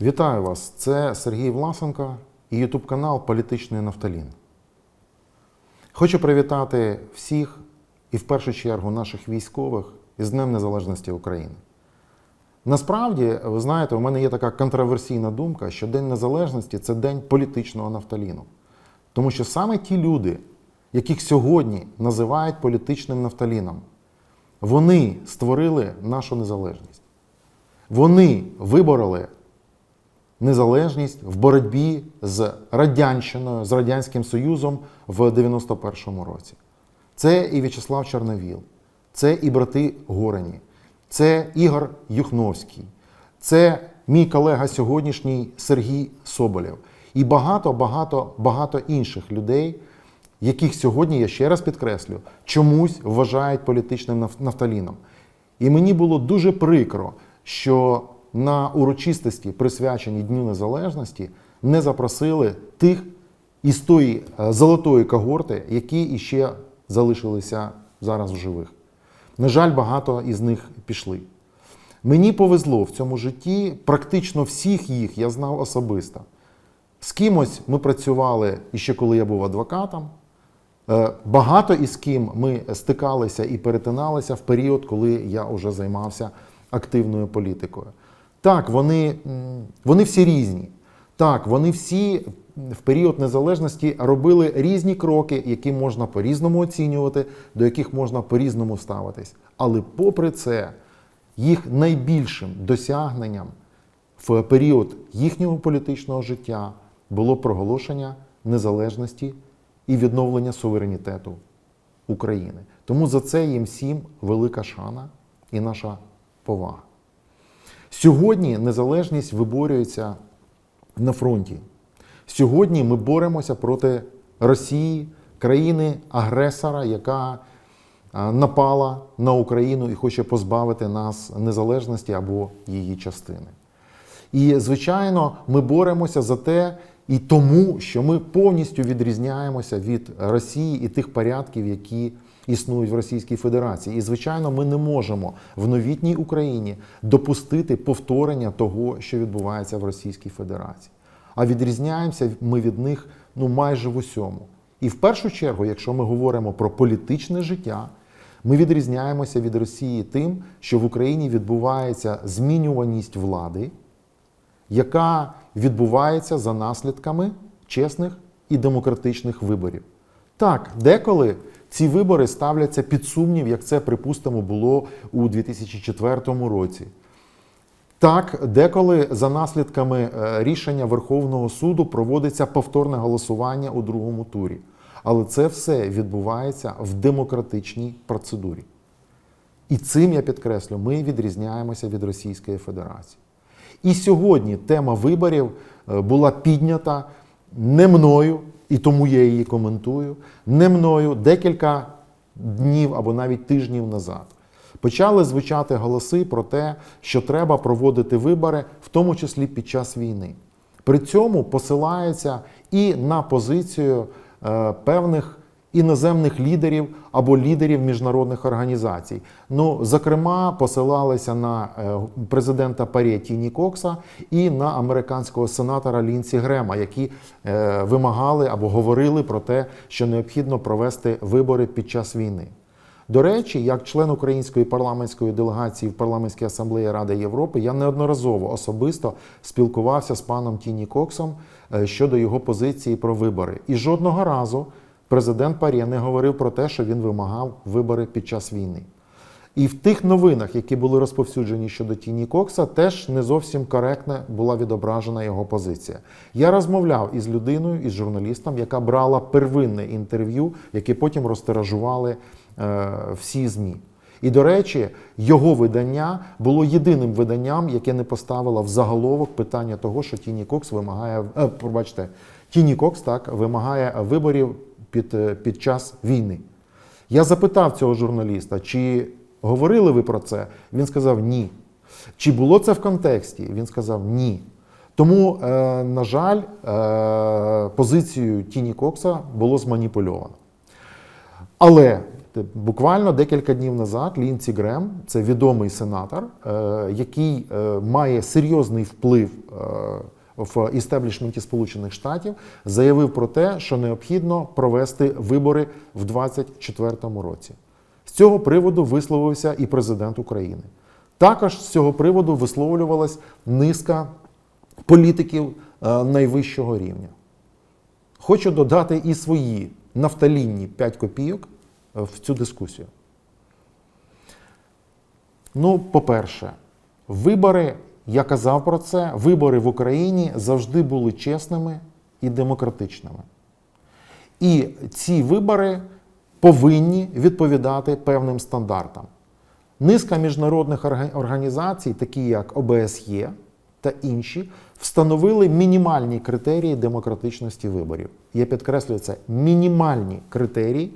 Вітаю вас! Це Сергій Власенко і Ютуб канал Політичний Нафталін. Хочу привітати всіх і в першу чергу наших військових із Днем Незалежності України. Насправді, ви знаєте, у мене є така контроверсійна думка, що День Незалежності це день політичного нафталіну. Тому що саме ті люди, яких сьогодні називають політичним нафталіном, вони створили нашу незалежність. Вони вибороли незалежність в боротьбі з Радянщиною, з Радянським Союзом в 91-му році. Це і В'ячеслав Чорновіл, це і брати Горені, це Ігор Юхновський, це мій колега сьогоднішній Сергій Соболєв і багато, багато, багато інших людей, яких сьогодні, я ще раз підкреслю, чомусь вважають політичним наф- нафталіном. І мені було дуже прикро, що на урочистості, присвяченій Дню Незалежності, не запросили тих із тої е, золотої когорти, які іще залишилися зараз в живих. На жаль, багато із них пішли. Мені повезло в цьому житті, практично всіх їх я знав особисто. З кимось ми працювали іще коли я був адвокатом. Е, Багато із ким ми стикалися і перетиналися в період, коли я вже займався активною політикою. Так, вони, вони всі різні. Так, вони всі в період незалежності робили різні кроки, які можна по-різному оцінювати, до яких можна по-різному ставитись. Але попри це, їх найбільшим досягненням в період їхнього політичного життя було проголошення незалежності і відновлення суверенітету України. Тому за це їм всім велика шана і наша повага. Сьогодні незалежність виборюється на фронті. Сьогодні ми боремося проти Росії, країни-агресора, яка напала на Україну і хоче позбавити нас незалежності або її частини. І, звичайно, ми боремося за те і тому, що ми повністю відрізняємося від Росії і тих порядків, які існують в Російській Федерації. І, звичайно, ми не можемо в новітній Україні допустити повторення того, що відбувається в Російській Федерації. А відрізняємося ми від них ну майже в усьому. І в першу чергу, якщо ми говоримо про політичне життя, ми відрізняємося від Росії тим, що в Україні відбувається змінюваність влади, яка відбувається за наслідками чесних і демократичних виборів. Так, деколи ці вибори ставляться під сумнів, як це, припустимо, було у 2004 році. Так, деколи за наслідками е, рішення Верховного суду проводиться повторне голосування у другому турі. Але це все відбувається в демократичній процедурі. І цим я підкреслю, ми відрізняємося від Російської Федерації. І сьогодні тема виборів е, була піднята не мною, і тому я її коментую, не мною декілька днів або навіть тижнів назад. Почали звучати голоси про те, що треба проводити вибори, в тому числі під час війни. При цьому посилається і на позицію е, певних іноземних лідерів або лідерів міжнародних організацій. Ну, зокрема, посилалися на е, президента ПАРЄ Тіні Кокса і на американського сенатора Лінсі Грема, які е, вимагали або говорили про те, що необхідно провести вибори під час війни. До речі, як член української парламентської делегації в парламентській асамблеї Ради Європи, я неодноразово особисто спілкувався з паном Тіні Коксом е, щодо його позиції про вибори. І жодного разу президент Парє не говорив про те, що він вимагав вибори під час війни. І в тих новинах, які були розповсюджені щодо Тіні Кокса, теж не зовсім коректно була відображена його позиція. Я розмовляв із людиною, із журналістом, яка брала первинне інтерв'ю, яке потім розтиражували е, всі ЗМІ. І, до речі, його видання було єдиним виданням, яке не поставило в заголовок питання того, що Тіні Кокс вимагає, е, пробачте, Тіні Кокс так вимагає виборів під, е, під час війни. Я запитав цього журналіста, чи говорили ви про це? Він сказав ні. Чи було це в контексті? Він сказав ні. Тому, е, на жаль, е, позицію Тіні Кокса було зманіпульовано. Але Буквально декілька днів назад Лінці Грем, це відомий сенатор, який має серйозний вплив в істеблішменті Сполучених Штатів, заявив про те, що необхідно провести вибори в 2024 році. З цього приводу висловився і президент України. Також з цього приводу висловлювалась низка політиків е, найвищого рівня. Хочу додати і свої нафталінні 5 копійок е, в цю дискусію. Ну, по-перше, вибори, я казав про це, вибори в Україні завжди були чесними і демократичними. І ці вибори повинні відповідати певним стандартам. Низка міжнародних організацій, такі як ОБСЄ та інші, встановили мінімальні критерії демократичності виборів. Я підкреслюю це мінімальні критерії,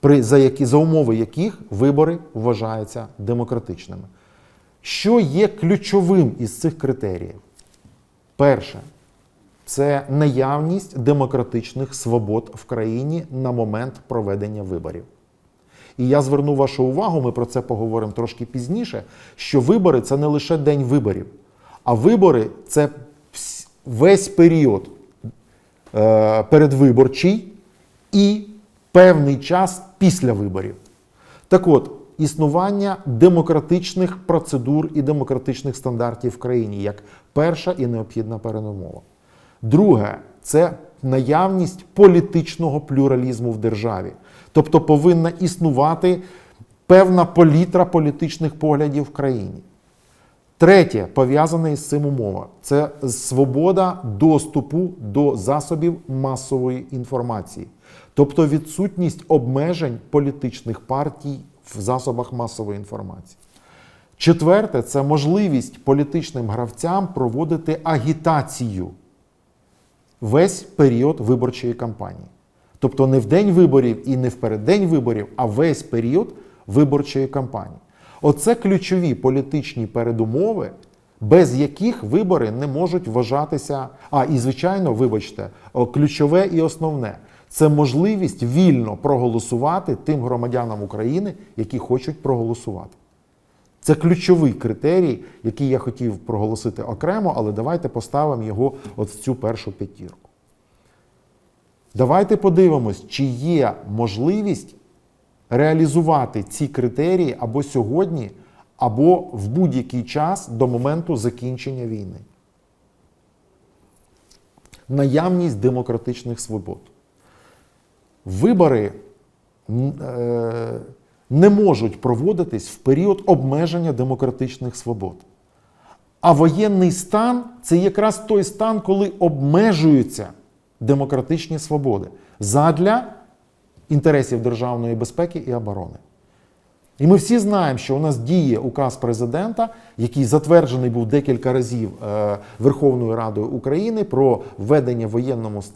при, за, які, за умови яких вибори вважаються демократичними. Що є ключовим із цих критеріїв? Перше, це наявність демократичних свобод в країні на момент проведення виборів. І я зверну вашу увагу, ми про це поговоримо трошки пізніше, що вибори це не лише день виборів, а вибори це весь період е, передвиборчий і певний час після виборів. Так от, існування демократичних процедур і демократичних стандартів в країні як перша і необхідна передумова. Друге, це наявність політичного плюралізму в державі. Тобто повинна існувати певна палітра політичних поглядів в країні. Третє, пов'язане із цим умова, це свобода доступу до засобів масової інформації, тобто відсутність обмежень політичних партій в засобах масової інформації. Четверте, це можливість політичним гравцям проводити агітацію весь період виборчої кампанії. Тобто не в день виборів і не в переддень виборів, а весь період виборчої кампанії. Оце ключові політичні передумови, без яких вибори не можуть вважатися. А, і звичайно, вибачте, ключове і основне це можливість вільно проголосувати тим громадянам України, які хочуть проголосувати. Це ключовий критерій, який я хотів проголосити окремо, але давайте поставимо його от в цю першу п'ятірку. Давайте подивимось, чи є можливість реалізувати ці критерії або сьогодні, або в будь-який час до моменту закінчення війни. Наявність демократичних свобод. Вибори е, не можуть проводитись в період обмеження демократичних свобод. А воєнний стан це якраз той стан, коли обмежуються демократичні свободи задля інтересів державної безпеки і оборони. І ми всі знаємо, що у нас діє указ президента, який затверджений був декілька разів е, Верховною Радою України про введення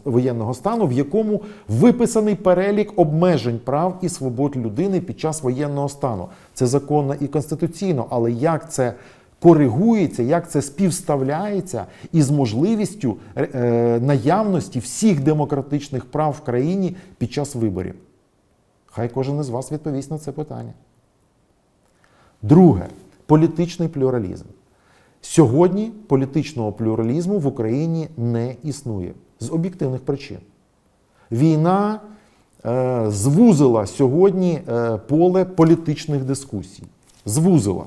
воєнного стану, в якому виписаний перелік обмежень прав і свобод людини під час воєнного стану. Це законно і конституційно, але як це коригується, як це співставляється із можливістю е, наявності всіх демократичних прав в країні під час виборів? Хай кожен із вас відповість на це питання. Друге політичний плюралізм. Сьогодні політичного плюралізму в Україні не існує з об'єктивних причин. Війна е, звузила сьогодні е, поле політичних дискусій. Звузила.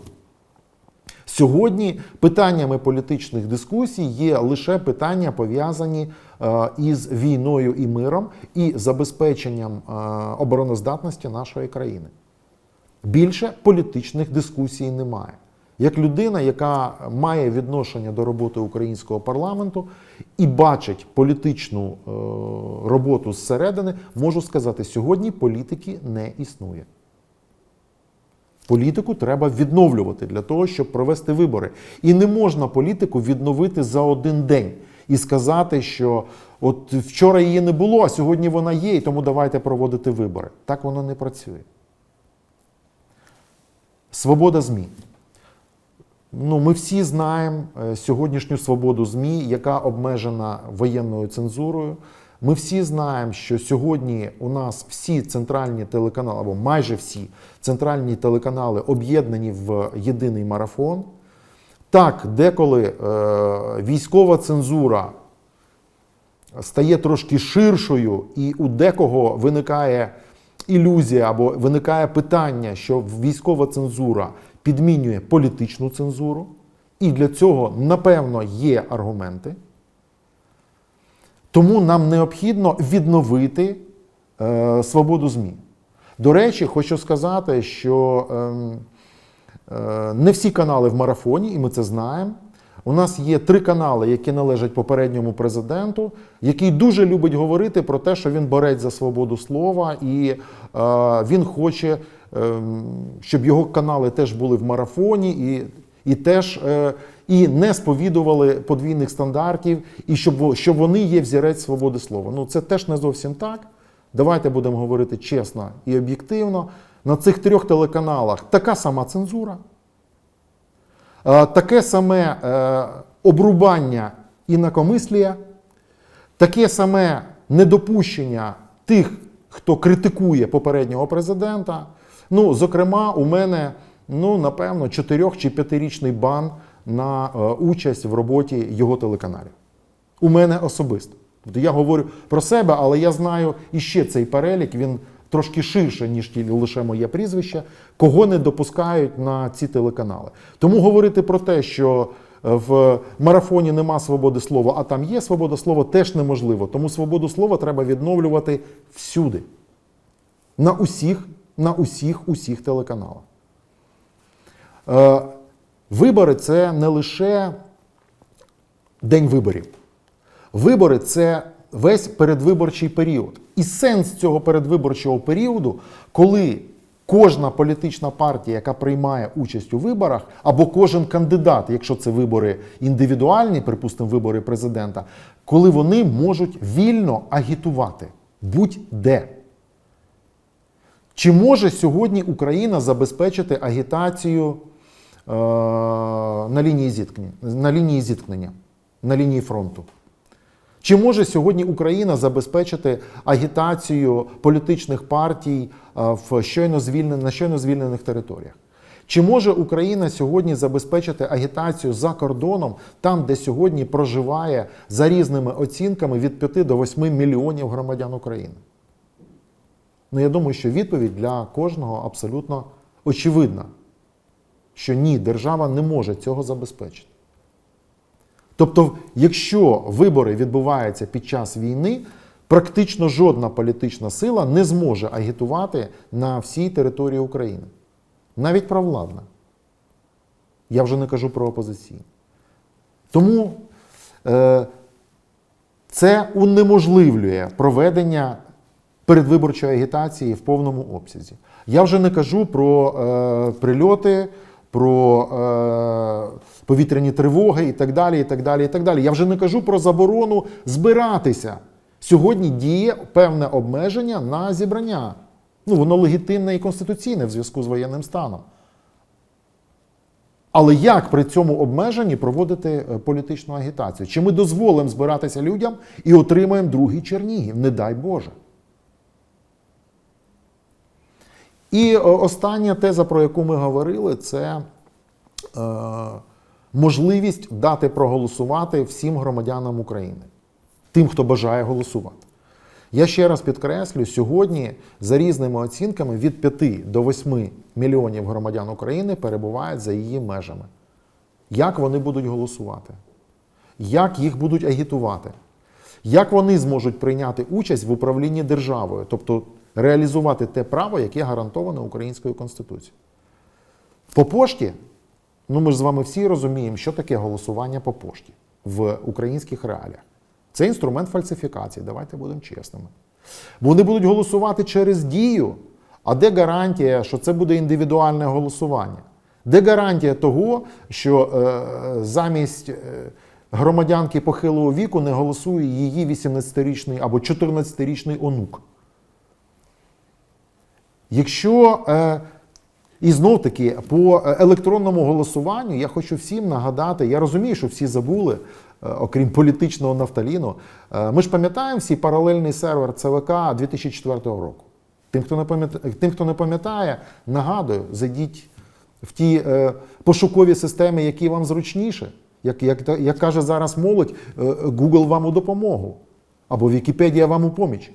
Сьогодні питаннями політичних дискусій є лише питання пов'язані е, із війною і миром і забезпеченням е, обороноздатності нашої країни. Більше політичних дискусій немає. Як людина, яка має відношення до роботи українського парламенту і бачить політичну е, роботу зсередини, можу сказати, сьогодні політики не існує. Політику треба відновлювати для того, щоб провести вибори. І не можна політику відновити за один день і сказати, що от вчора її не було, а сьогодні вона є, і тому давайте проводити вибори. Так воно не працює. Свобода ЗМІ. Ну, ми всі знаємо е, сьогоднішню свободу ЗМІ, яка обмежена воєнною цензурою, Ми всі знаємо, що сьогодні у нас всі центральні телеканали, або майже всі центральні телеканали об'єднані в єдиний марафон. Так, деколи е, військова цензура стає трошки ширшою, і у декого виникає ілюзія або виникає питання, що військова цензура підмінює політичну цензуру, і для цього, напевно, є аргументи. Тому нам необхідно відновити е, свободу ЗМІ. До речі, хочу сказати, що ем, е, не всі канали в марафоні, і ми це знаємо. У нас є три канали, які належать попередньому президенту, який дуже любить говорити про те, що він борець за свободу слова, і е, він хоче, е, щоб його канали теж були в марафоні, і, і теж е, і не сповідували подвійних стандартів, і щоб, щоб вони є взірець свободи слова. Ну це теж не зовсім так. Давайте будемо говорити чесно і об'єктивно. На цих трьох телеканалах така сама цензура. Е, Таке саме е, обрубання інакомислія, таке саме недопущення тих, хто критикує попереднього президента. Ну, зокрема, у мене, ну, напевно, 4 чи 5-річний бан на е, участь в роботі його телеканалів. У мене особисто. Тобто я говорю про себе, але я знаю іще цей перелік, він трошки ширше, ніж лише моє прізвище, кого не допускають на ці телеканали. Тому говорити про те, що е, в марафоні нема свободи слова, а там є свобода слова, теж неможливо. Тому свободу слова треба відновлювати всюди. На усіх, на усіх, усіх телеканалах. Е, Вибори це не лише день виборів. Вибори це весь передвиборчий період. І сенс цього передвиборчого періоду, коли кожна політична партія, яка приймає участь у виборах, або кожен кандидат, якщо це вибори індивідуальні, припустимо, вибори президента, коли вони можуть вільно агітувати будь-де. Чи може сьогодні Україна забезпечити агітацію е, на, лінії зіткнення, на лінії фронту? Чи може сьогодні Україна забезпечити агітацію політичних партій е, в щойно звільнен, на щойно звільнених територіях? Чи може Україна сьогодні забезпечити агітацію за кордоном, там, де сьогодні проживає за різними оцінками від 5 до 8 мільйонів громадян України? Ну, я думаю, що відповідь для кожного абсолютно очевидна, що ні, держава не може цього забезпечити. Тобто, якщо вибори відбуваються під час війни, практично жодна політична сила не зможе агітувати на всій території України. Навіть провладна. Я вже не кажу про опозиційну. Тому е, це унеможливлює проведення передвиборчої агітації в повному обсязі. Я вже не кажу про е, прильоти, про е, повітряні тривоги і так далі. і так далі, і так далі. Я вже не кажу про заборону збиратися. Сьогодні діє певне обмеження на зібрання. Ну, воно легітимне і конституційне в зв'язку з воєнним станом. Але як при цьому обмеженні проводити е, політичну агітацію? Чи ми дозволимо збиратися людям і отримаємо другий Чернігів? Не дай Боже. І е, остання теза, про яку ми говорили, це е, можливість дати проголосувати всім громадянам України, тим, хто бажає голосувати. Я ще раз підкреслю, сьогодні за різними оцінками від 5 до 8 мільйонів громадян України перебувають за її межами. Як вони будуть голосувати? Як їх будуть агітувати? Як вони зможуть прийняти участь в управлінні державою, тобто реалізувати те право, яке гарантоване Українською Конституцією? По пошті, ну ми ж з вами всі розуміємо, що таке голосування по пошті в українських реаліях. Це інструмент фальсифікації, давайте будемо чесними. Вони будуть голосувати через дію. А де гарантія, що це буде індивідуальне голосування? Де гарантія того, що е, замість е, громадянки похилого віку не голосує її 18-річний або 14-річний онук? Якщо е, і знов таки по електронному голосуванню я хочу всім нагадати, я розумію, що всі забули, е, окрім політичного нафталіну. Е, Ми ж пам'ятаємо всі паралельний сервер ЦВК 2004 року. Тим, хто не пам'ятає, тим, хто не пам'ятає, нагадую, зайдіть в ті е, пошукові системи, які вам зручніше. Як, як, як каже зараз молодь, е, Google вам у допомогу або Вікіпедія вам у поміч.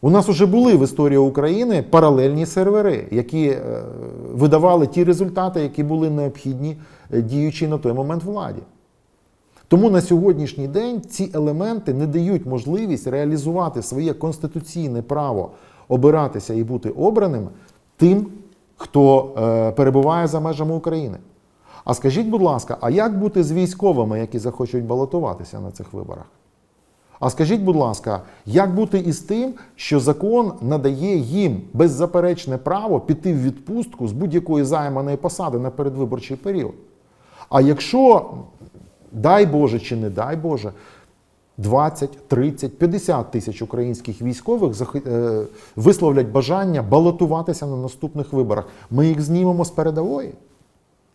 У нас вже були в історії України паралельні сервери, які е, видавали ті результати, які були необхідні е, діючій на той момент владі. Тому на сьогоднішній день ці елементи не дають можливість реалізувати своє конституційне право обиратися і бути обраним тим, хто е, перебуває за межами України. А скажіть, будь ласка, а як бути з військовими, які захочуть балотуватися на цих виборах? А скажіть, будь ласка, як бути із тим, що закон надає їм беззаперечне право піти в відпустку з будь-якої займаної посади на передвиборчий період? А якщо, дай Боже чи не дай Боже, 20, 30, 50 тисяч українських військових е, висловлять бажання балотуватися на наступних виборах, ми їх знімемо з передової?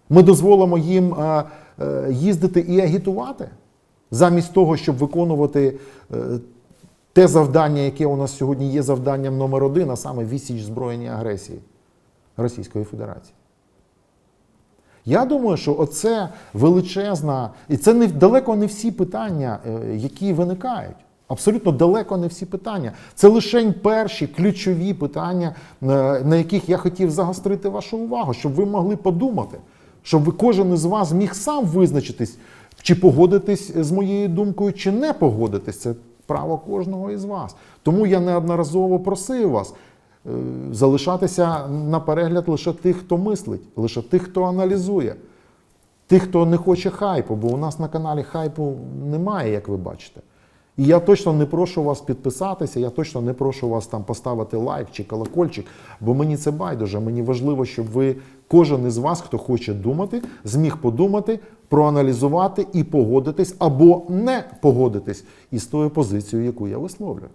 Ми дозволимо їм е, е, їздити і агітувати, замість того, щоб виконувати е, те завдання, яке у нас сьогодні є завданням номер один, а саме відсіч збройній агресії Російської Федерації. Я думаю, що оце величезна, і це не далеко не всі питання, е, які виникають. Абсолютно далеко не всі питання. Це лише перші ключові питання, е, на яких я хотів загострити вашу увагу, щоб ви могли подумати, щоб кожен із вас міг сам визначитись, чи погодитись з моєю думкою, чи не погодитись. Це право кожного із вас. Тому я неодноразово просив вас е, залишатися на перегляд лише тих, хто мислить, лише тих, хто аналізує, тих, хто не хоче хайпу, бо у нас на каналі хайпу немає, як ви бачите. І я точно не прошу вас підписатися, я точно не прошу вас там поставити лайк чи колокольчик, бо мені це байдуже. Мені важливо, щоб ви, кожен із вас, хто хоче думати, зміг подумати, проаналізувати і погодитись або не погодитись із тою позицією, яку я висловлюю.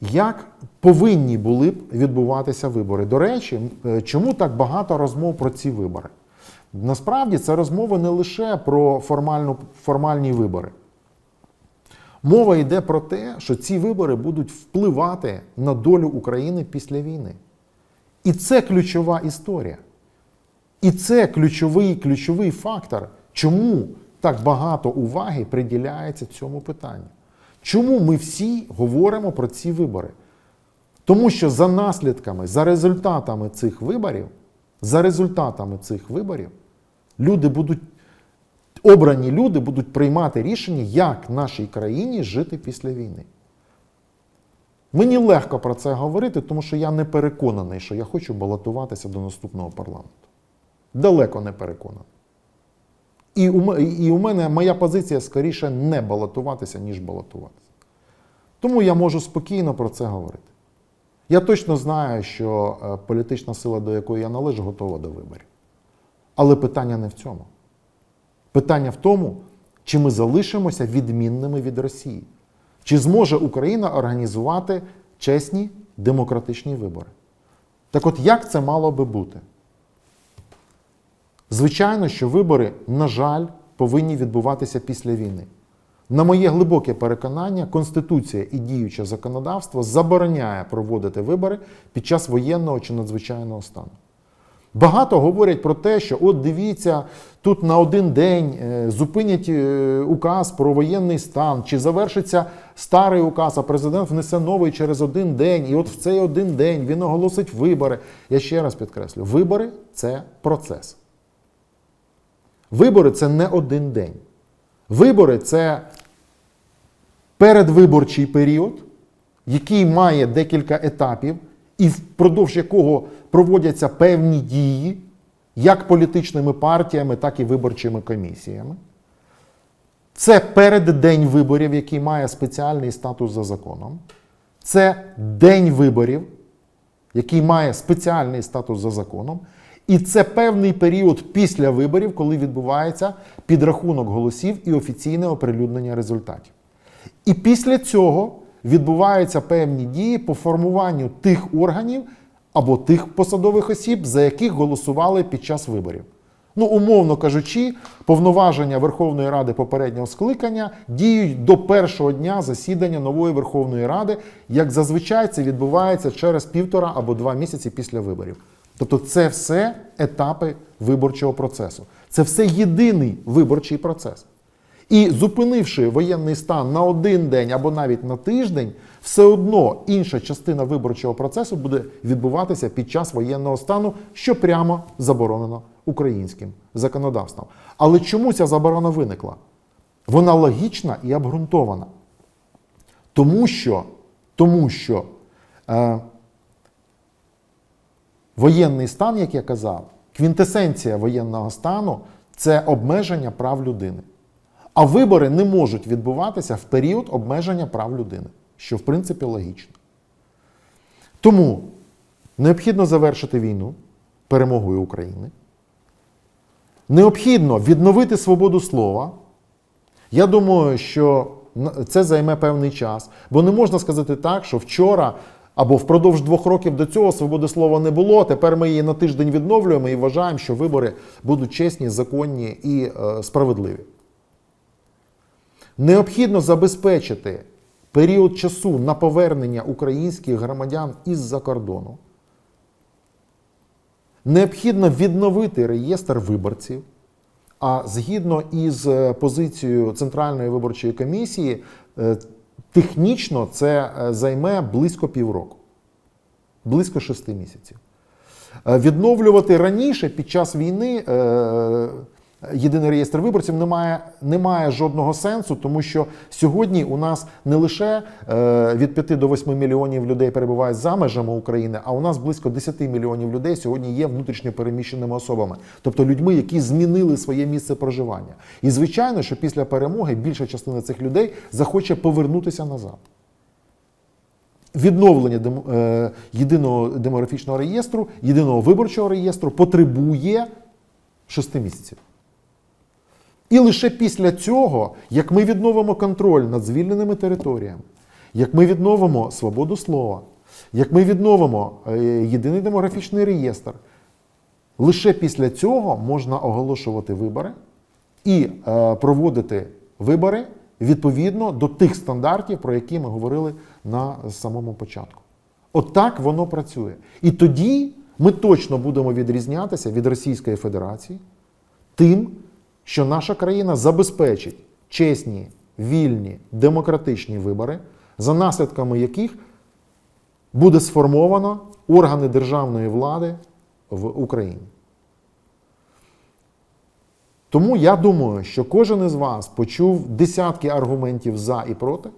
Як повинні були б відбуватися вибори? До речі, е, чому так багато розмов про ці вибори? Насправді це розмови не лише про формальну, формальні вибори. Мова йде про те, що ці вибори будуть впливати на долю України після війни. І це ключова історія. І це ключовий, ключовий фактор, чому так багато уваги приділяється цьому питанню. Чому ми всі говоримо про ці вибори? Тому що за наслідками, за результатами цих виборів, за результатами цих виборів, люди будуть, обрані люди будуть приймати рішення, як нашій країні жити після війни. Мені легко про це говорити, тому що я не переконаний, що я хочу балотуватися до наступного парламенту. Далеко не переконаний. І у, мене моя позиція скоріше не балотуватися, ніж балотуватися. Тому я можу спокійно про це говорити. Я точно знаю, що е, політична сила, до якої я належу, готова до виборів. Але питання не в цьому. Питання в тому, чи ми залишимося відмінними від Росії. Чи зможе Україна організувати чесні демократичні вибори? Так от як це мало би бути? Звичайно, що вибори, на жаль, повинні відбуватися після війни. На моє глибоке переконання, Конституція і діюче законодавство забороняє проводити вибори під час воєнного чи надзвичайного стану. Багато говорять про те, що от дивіться, тут на один день е, зупинять е, указ про воєнний стан, чи завершиться старий указ, а президент внесе новий через один день, і от в цей один день він оголосить вибори. Я ще раз підкреслю: вибори це процес. Вибори це не один день. Вибори це передвиборчий період, який має декілька етапів, і впродовж якого проводяться певні дії, як політичними партіями, так і виборчими комісіями. Це переддень виборів, який має спеціальний статус за законом. Це день виборів, який має спеціальний статус за законом. І це певний період після виборів, коли відбувається підрахунок голосів і офіційне оприлюднення результатів. І після цього відбуваються певні дії по формуванню тих органів або тих посадових осіб, за яких голосували під час виборів. Ну, умовно кажучи, повноваження Верховної Ради попереднього скликання діють до першого дня засідання нової Верховної Ради, як зазвичай це відбувається через півтора або два місяці після виборів. Тобто, це все етапи виборчого процесу. Це все єдиний виборчий процес. І зупинивши воєнний стан на один день або навіть на тиждень, все одно інша частина виборчого процесу буде відбуватися під час воєнного стану, що прямо заборонено українським законодавством. Але чому ця заборона виникла? Вона логічна і обґрунтована. Тому що, тому що е, воєнний стан, як я казав, квінтесенція воєнного стану це обмеження прав людини. А вибори не можуть відбуватися в період обмеження прав людини, що в принципі логічно. Тому необхідно завершити війну перемогою України. Необхідно відновити свободу слова. Я думаю, що це займе певний час, бо не можна сказати так, що вчора або впродовж двох років до цього свободи слова не було. Тепер ми її на тиждень відновлюємо і вважаємо, що вибори будуть чесні, законні і е, справедливі. Необхідно забезпечити період часу на повернення українських громадян із-за кордону. Необхідно відновити реєстр виборців. А згідно із е, позицією Центральної виборчої комісії, е, технічно це е, займе близько півроку, близько шести місяців. Відновлювати раніше під час війни єдиний реєстр виборців немає, немає жодного сенсу, тому що сьогодні у нас не лише е, від 5 до 8 мільйонів людей перебувають за межами України, а у нас близько 10 мільйонів людей сьогодні є внутрішньо переміщеними особами, тобто людьми, які змінили своє місце проживання. І звичайно, що після перемоги більша частина цих людей захоче повернутися назад. Відновлення е, єдиного демографічного реєстру, єдиного виборчого реєстру потребує 6 місяців. І лише після цього, як ми відновимо контроль над звільненими територіями, як ми відновимо свободу слова, як ми відновимо е, єдиний демографічний реєстр, лише після цього можна оголошувати вибори і е, проводити вибори відповідно до тих стандартів, про які ми говорили на самому початку. От воно працює. І тоді ми точно будемо відрізнятися від Російської Федерації тим, що наша країна забезпечить чесні, вільні, демократичні вибори, за наслідками яких буде сформовано органи державної влади в Україні. Тому я думаю, що кожен із вас почув десятки аргументів за і проти.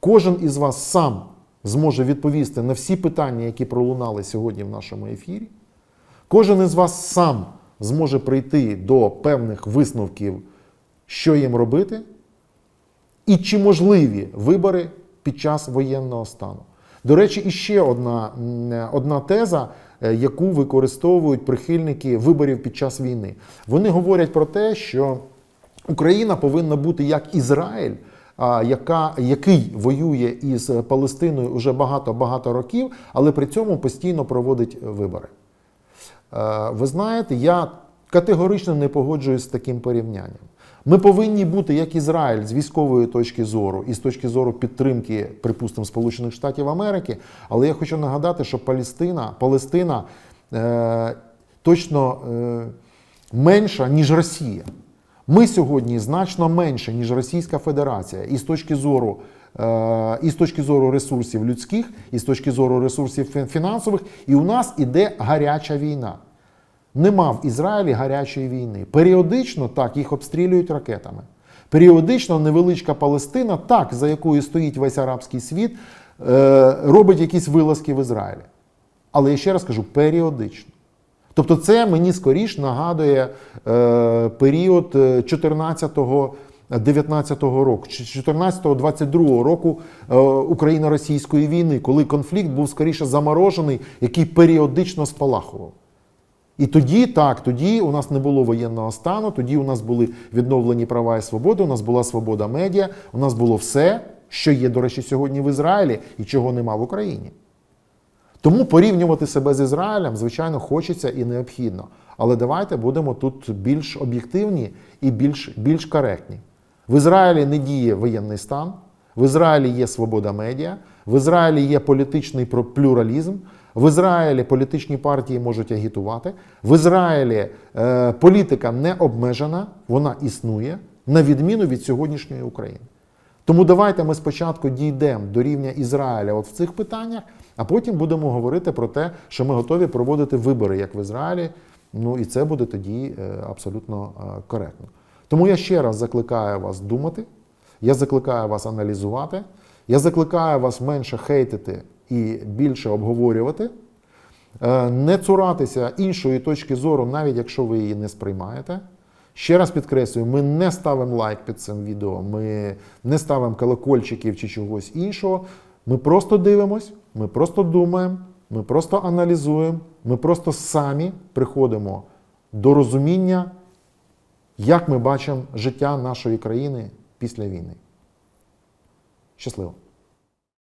Кожен із вас сам зможе відповісти на всі питання, які пролунали сьогодні в нашому ефірі. Кожен із вас сам зможе прийти до певних висновків, що їм робити, і чи можливі вибори під час воєнного стану. До речі, іще одна, одна теза, е, яку використовують прихильники виборів під час війни. Вони говорять про те, що Україна повинна бути як Ізраїль, яка, який воює із Палестиною вже багато-багато років, але при цьому постійно проводить вибори. Е, Ви знаєте, я категорично не погоджуюсь з таким порівнянням. Ми повинні бути як Ізраїль з військової точки зору і з точки зору підтримки, припустимо, Сполучених Штатів Америки. Але я хочу нагадати, що Палестина, Палестина е, точно е, менша, ніж Росія. Ми сьогодні значно менше, ніж Російська Федерація, і з точки зору. Е, І з точки зору ресурсів людських, і з точки зору ресурсів фінансових, і у нас іде гаряча війна. Нема в Ізраїлі гарячої війни. Періодично так їх обстрілюють ракетами. Періодично невеличка Палестина, так, за якою стоїть весь арабський світ, е, робить якісь вилазки в Ізраїлі. Але я ще раз кажу, періодично. Тобто, це мені скоріш нагадує е, період 14-го. 19-го року, чи 14-22 року е, Україно-російської війни, коли конфлікт був скоріше заморожений, який періодично спалахував. І тоді так, тоді у нас не було воєнного стану, тоді у нас були відновлені права і свободи, у нас була свобода медіа, у нас було все, що є, до речі, сьогодні в Ізраїлі і чого нема в Україні. Тому порівнювати себе з Ізраїлем, звичайно, хочеться і необхідно. але давайте будемо тут більш об'єктивні і більш, більш коректні. В Ізраїлі не діє воєнний стан, в Ізраїлі є свобода медіа, в Ізраїлі є політичний плюралізм, в Ізраїлі політичні партії можуть агітувати, в Ізраїлі е, політика не обмежена, вона існує, на відміну від сьогоднішньої України. Тому давайте ми спочатку дійдемо до рівня Ізраїля от в цих питаннях, а потім будемо говорити про те, що ми готові проводити вибори як в Ізраїлі. Ну і це буде тоді е, абсолютно е, коректно. Тому я ще раз закликаю вас думати, я закликаю вас аналізувати, я закликаю вас менше хейтити і більше обговорювати. Е, Не цуратися іншої точки зору, навіть якщо ви її не сприймаєте. Ще раз підкреслюю, ми не ставимо лайк під цим відео, ми не ставимо колокольчиків чи чогось іншого. Ми просто дивимось, ми просто думаємо, ми просто аналізуємо, ми просто самі приходимо до розуміння, як ми бачимо життя нашої країни після війни. Щасливо!